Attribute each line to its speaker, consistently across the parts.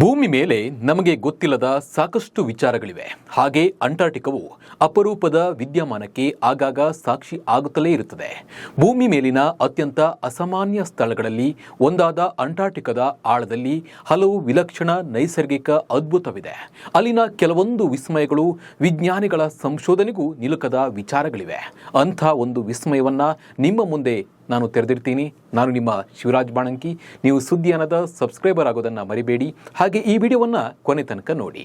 Speaker 1: ಭೂಮಿ ಮೇಲೆ ನಮಗೆ ಗೊತ್ತಿಲ್ಲದ ಸಾಕಷ್ಟು ವಿಚಾರಗಳಿವೆ. ಹಾಗೆ ಅಂಟಾರ್ಟಿಕವು ಅಪರೂಪದ ವಿದ್ಯಮಾನಕ್ಕೆ ಆಗಾಗ ಸಾಕ್ಷಿ ಆಗುತ್ತಲೇ ಇರುತ್ತದೆ. ಭೂಮಿ ಮೇಲಿನ ಅತ್ಯಂತ ಅಸಾಮಾನ್ಯ ಸ್ಥಳಗಳಲ್ಲಿ ಒಂದಾದ ಅಂಟಾರ್ಟಿಕದ ಆಳದಲ್ಲಿ ಹಲವು ವಿಲಕ್ಷಣ ನೈಸರ್ಗಿಕ ಅದ್ಭುತವಿದೆ. ಅಲ್ಲಿನ ಕೆಲವೊಂದು ವಿಸ್ಮಯಗಳು ವಿಜ್ಞಾನಿಗಳ ಸಂಶೋಧನೆಗೂ ನಿಲುಕದ ವಿಚಾರಗಳಿವೆ. ಅಂಥ ಒಂದು ವಿಸ್ಮಯವನ್ನು ನಿಮ್ಮ ಮುಂದೆ ನಾನು ತೆರೆದಿರ್ತೀನಿ ನಾನು ನಿಮ್ಮ ಶಿವರಾಜ್ ಬಾಣಂಕಿ. ನೀವು ಸುದ್ದಿ ಅನ್ನದ ಸಬ್ಸ್ಕ್ರೈಬರ್ ಆಗೋದನ್ನು ಮರಿಬೇಡಿ. ಹಾಗೆ ಈ ವಿಡಿಯೋವನ್ನು ಕೊನೆ ತನಕ ನೋಡಿ.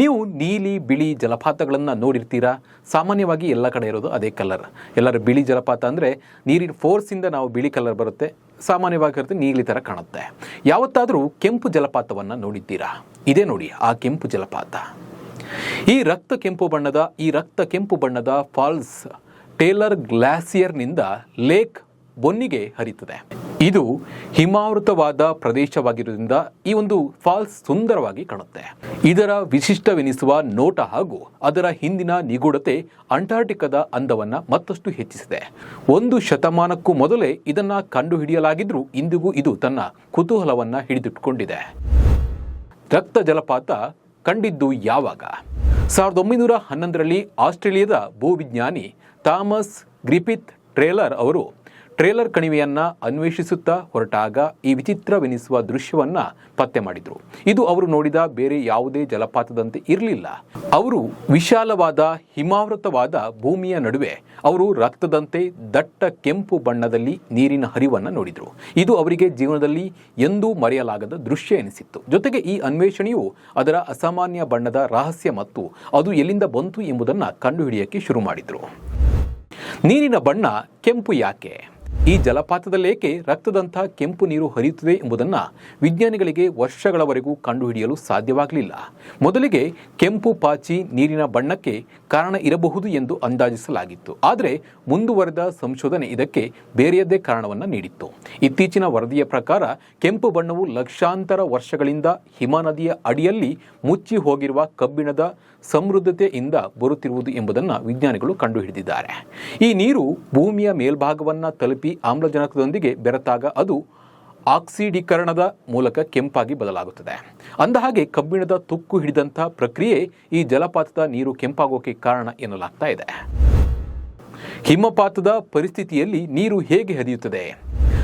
Speaker 1: ನೀವು ನೀಲಿ, ಬಿಳಿ ಜಲಪಾತಗಳನ್ನು ನೋಡಿರ್ತೀರಾ? ಸಾಮಾನ್ಯವಾಗಿ ಎಲ್ಲ ಕಡೆ ಇರೋದು ಅದೇ ಕಲರ್ ಎಲ್ಲರ ಬಿಳಿ ಜಲಪಾತ ಅಂದರೆ ನೀರಿನ ಫೋರ್ಸಿಂದ ನಾವು ಬಿಳಿ ಕಲರ್ ಬರುತ್ತೆ. ಸಾಮಾನ್ಯವಾಗಿರುತ್ತೆ ನೀಲಿ ಥರ ಕಾಣುತ್ತೆ. ಯಾವತ್ತಾದರೂ ಕೆಂಪು ಜಲಪಾತವನ್ನು ನೋಡಿದ್ದೀರಾ? ಇದೇ ನೋಡಿ, ಆ ಕೆಂಪು ಜಲಪಾತ. ಈ ರಕ್ತ ಕೆಂಪು ಬಣ್ಣದ, ಈ ರಕ್ತ ಕೆಂಪು ಬಣ್ಣದ ಫಾಲ್ಸ್ ಟೇಲರ್ ಗ್ಲಾಸಿಯರ್ನಿಂದ ಲೇಕ್ ಬೊನ್ನಿಗೆ ಹರಿಯುತ್ತದೆ. ಇದು ಹಿಮಾವೃತವಾದ ಪ್ರದೇಶವಾಗಿರುವುದರಿಂದ ಈ ಒಂದು ಫಾಲ್ಸ್ ಸುಂದರವಾಗಿ ಕಾಣುತ್ತೆ. ಇದರ ವಿಶಿಷ್ಟವೆನಿಸುವ ನೋಟ ಹಾಗೂ ಅದರ ಹಿಂದಿನ ನಿಗೂಢತೆ ಅಂಟಾರ್ಟಿಕದ ಅಂದವನ್ನು ಮತ್ತಷ್ಟು ಹೆಚ್ಚಿಸಿದೆ. ಒಂದು ಶತಮಾನಕ್ಕೂ ಮೊದಲೇ ಇದನ್ನ ಕಂಡುಹಿಡಿಯಲಾಗಿದ್ರೂ ಇಂದಿಗೂ ಇದು ತನ್ನ ಕುತೂಹಲವನ್ನ ಹಿಡಿದಿಟ್ಟುಕೊಂಡಿದೆ. ರಕ್ತ ಜಲಪಾತ ಕಂಡಿದ್ದು ಯಾವಾಗ? ಸಾವಿರದ ಒಂಬೈನೂರ ಹನ್ನೊಂದರಲ್ಲಿ ಆಸ್ಟ್ರೇಲಿಯಾದ ಭೂವಿಜ್ಞಾನಿ ಥಾಮಸ್ ಗ್ರಿಪಿತ್ ಟ್ರೇಲರ್ ಅವರು ಟ್ರೇಲರ್ ಕಣಿವೆಯನ್ನ ಅನ್ವೇಷಿಸುತ್ತಾ ಹೊರಟಾಗ ಈ ವಿಚಿತ್ರವೆನಿಸುವ ದೃಶ್ಯವನ್ನ ಪತ್ತೆ ಮಾಡಿದ್ರು. ಇದು ಅವರು ನೋಡಿದ ಬೇರೆ ಯಾವುದೇ ಜಲಪಾತದಂತೆ ಇರಲಿಲ್ಲ. ಅವರು ವಿಶಾಲವಾದ ಹಿಮಾವೃತವಾದ ಭೂಮಿಯ ನಡುವೆ ಅವರು ರಕ್ತದಂತೆ ದಟ್ಟ ಕೆಂಪು ಬಣ್ಣದಲ್ಲಿ ನೀರಿನ ಹರಿವನ್ನು ನೋಡಿದ್ರು. ಇದು ಅವರಿಗೆ ಜೀವನದಲ್ಲಿ ಎಂದೂ ಮರೆಯಲಾಗದ ದೃಶ್ಯ ಎನಿಸಿತ್ತು. ಜೊತೆಗೆ ಈ ಅನ್ವೇಷಣೆಯು ಅದರ ಅಸಾಮಾನ್ಯ ಬಣ್ಣದ ರಹಸ್ಯ ಮತ್ತು ಅದು ಎಲ್ಲಿಂದ ಬಂತು ಎಂಬುದನ್ನು ಕಂಡುಹಿಡಿಯಕ್ಕೆ ಶುರು ಮಾಡಿದ್ರು. ನೀರಿನ ಬಣ್ಣ ಕೆಂಪು ಯಾಕೆ? ಈ ಜಲಪಾತದಲ್ಲೇಕೆ ರಕ್ತದಂಥ ಕೆಂಪು ನೀರು ಹರಿಯುತ್ತದೆ ಎಂಬುದನ್ನು ವಿಜ್ಞಾನಿಗಳಿಗೆ ವರ್ಷಗಳವರೆಗೂ ಕಂಡುಹಿಡಿಯಲು ಸಾಧ್ಯವಾಗಲಿಲ್ಲ. ಮೊದಲಿಗೆ ಕೆಂಪು ಪಾಚಿ ನೀರಿನ ಬಣ್ಣಕ್ಕೆ ಕಾರಣ ಇರಬಹುದು ಎಂದು ಅಂದಾಜಿಸಲಾಗಿತ್ತು. ಆದರೆ ಮುಂದುವರೆದ ಸಂಶೋಧನೆ ಇದಕ್ಕೆ ಬೇರೆಯದ್ದೇ ಕಾರಣವನ್ನು ನೀಡಿತ್ತು. ಇತ್ತೀಚಿನ ವರದಿಯ ಪ್ರಕಾರ ಕೆಂಪು ಬಣ್ಣವು ಲಕ್ಷಾಂತರ ವರ್ಷಗಳಿಂದ ಹಿಮನದಿಯ ಅಡಿಯಲ್ಲಿ ಮುಚ್ಚಿ ಹೋಗಿರುವ ಕಬ್ಬಿಣದ ಸಮೃದ್ಧತೆಯಿಂದ ಬರುತ್ತಿರುವುದು ಎಂಬುದನ್ನು ವಿಜ್ಞಾನಿಗಳು ಕಂಡುಹಿಡಿದಿದ್ದಾರೆ. ಈ ನೀರು ಭೂಮಿಯ ಮೇಲ್ಭಾಗವನ್ನು ತಲುಪಿ ಆಮ್ಲಜನಕದೊಂದಿಗೆ ಬೆರೆತಾಗ ಅದು ಆಕ್ಸಿಡೀಕರಣದ ಮೂಲಕ ಕೆಂಪಾಗಿ ಬದಲಾಗುತ್ತದೆ. ಅಂದಹಾಗೆ ಕಬ್ಬಿಣದ ತುಕ್ಕು ಹಿಡಿದಂಥ ಪ್ರಕ್ರಿಯೆ ಈ ಜಲಪಾತದ ನೀರು ಕೆಂಪಾಗೋಕೆ ಕಾರಣ ಎನ್ನಲಾಗ್ತಾ ಇದೆ. ಹಿಮಪಾತದ ಪರಿಸ್ಥಿತಿಯಲ್ಲಿ ನೀರು ಹೇಗೆ ಹರಿಯುತ್ತದೆ?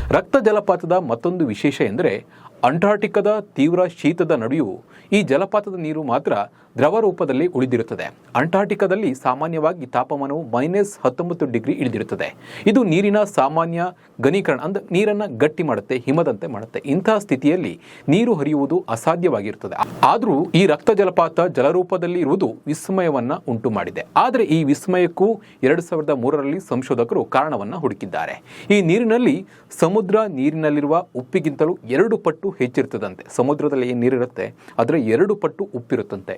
Speaker 1: ರಕ್ತ ಜಲಪಾತದ ಮತ್ತೊಂದು ವಿಶೇಷ ಎಂದರೆ ಅಂಟಾರ್ಟಿಕದ ತೀವ್ರ ಶೀತದ ನಡುವೆಯೂ ಈ ಜಲಪಾತದ ನೀರು ಮಾತ್ರ ದ್ರವ ರೂಪದಲ್ಲಿ ಉಳಿದಿರುತ್ತದೆ. ಅಂಟಾರ್ಟಿಕಾದಲ್ಲಿ ಸಾಮಾನ್ಯವಾಗಿ ತಾಪಮಾನವು ಮೈನಸ್ ಹತ್ತೊಂಬತ್ತು ಡಿಗ್ರಿ ಇಳಿದಿರುತ್ತದೆ. ಇದು ನೀರಿನ ಸಾಮಾನ್ಯ ಘನೀಕರಣ ಅಂದ್ರೆ ನೀರನ್ನು ಗಟ್ಟಿ ಮಾಡುತ್ತೆ, ಹಿಮದಂತೆ ಮಾಡುತ್ತೆ. ಇಂತಹ ಸ್ಥಿತಿಯಲ್ಲಿ ನೀರು ಹರಿಯುವುದು ಅಸಾಧ್ಯವಾಗಿರುತ್ತದೆ. ಆದರೂ ಈ ರಕ್ತ ಜಲಪಾತ ಜಲರೂಪದಲ್ಲಿ ಇರುವುದು ವಿಸ್ಮಯವನ್ನು ಉಂಟು ಮಾಡಿದೆ ಆದರೆ ಈ ವಿಸ್ಮಯಕ್ಕೂ ಎರಡು ಸಾವಿರದ ಮೂರರಲ್ಲಿ ಸಂಶೋಧಕರು ಕಾರಣವನ್ನು ಹುಡುಕಿದ್ದಾರೆ. ಈ ನೀರಿನಲ್ಲಿ ಸಮುದ್ರ ನೀರಿನಲ್ಲಿರುವ ಉಪ್ಪಿಗಿಂತಲೂ ಎರಡು ಪಟ್ಟು ಹೆಚ್ಚಿರುತ್ತದಂತೆ ಸಮುದ್ರದಲ್ಲಿ ಏನು ನೀರಿರುತ್ತೆ ಅದರ ಎರಡು ಪಟ್ಟು ಉಪ್ಪಿರುತ್ತಂತೆ.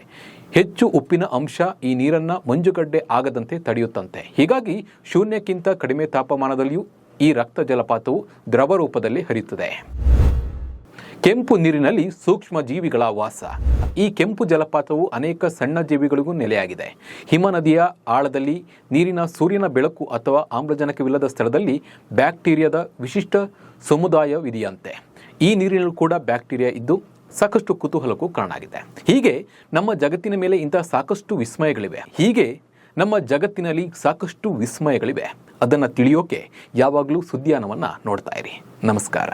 Speaker 1: ಹೆಚ್ಚು ಉಪ್ಪಿನ ಅಂಶ ಈ ನೀರನ್ನ ಮಂಜುಗಡ್ಡೆ ಆಗದಂತೆ ತಡೆಯುತ್ತಂತೆ. ಹೀಗಾಗಿ ಶೂನ್ಯಕ್ಕಿಂತ ಕಡಿಮೆ ತಾಪಮಾನದಲ್ಲಿಯೂ ಈ ರಕ್ತ ಜಲಪಾತವು ದ್ರವ ರೂಪದಲ್ಲಿ ಹರಿಯುತ್ತದೆ. ಕೆಂಪು ನೀರಿನಲ್ಲಿ ಸೂಕ್ಷ್ಮ ಜೀವಿಗಳ ವಾಸ. ಈ ಕೆಂಪು ಜಲಪಾತವು ಅನೇಕ ಸಣ್ಣ ಜೀವಿಗಳಿಗೂ ನೆಲೆಯಾಗಿದೆ. ಹಿಮ ನದಿಯ ಆಳದಲ್ಲಿ, ನೀರಿನ ಸೂರ್ಯನ ಬೆಳಕು ಅಥವಾ ಆಮ್ಲಜನಕವಿಲ್ಲದ ಸ್ಥಳದಲ್ಲಿ ಬ್ಯಾಕ್ಟೀರಿಯಾದ ವಿಶಿಷ್ಟ ಸಮುದಾಯವಿದೆಯಂತೆ. ಈ ನೀರಿನಲ್ಲೂ ಕೂಡ ಬ್ಯಾಕ್ಟೀರಿಯಾ ಇದ್ದು ಸಾಕಷ್ಟು ಕುತೂಹಲಕ್ಕೂ ಕಾರಣ ಆಗಿದೆ ಹೀಗೆ ನಮ್ಮ ಜಗತ್ತಿನ ಮೇಲೆ ಇಂತಹ ಸಾಕಷ್ಟು ವಿಸ್ಮಯಗಳಿವೆ. ಹೀಗೆ ನಮ್ಮ ಜಗತ್ತಿನಲ್ಲಿ ಸಾಕಷ್ಟು ವಿಸ್ಮಯಗಳಿವೆ. ಅದನ್ನು ತಿಳಿಯೋಕೆ ಯಾವಾಗಲೂ ಸುದ್ಯಾನವನ್ನು ನೋಡ್ತಾ ಇರಿ. ನಮಸ್ಕಾರ.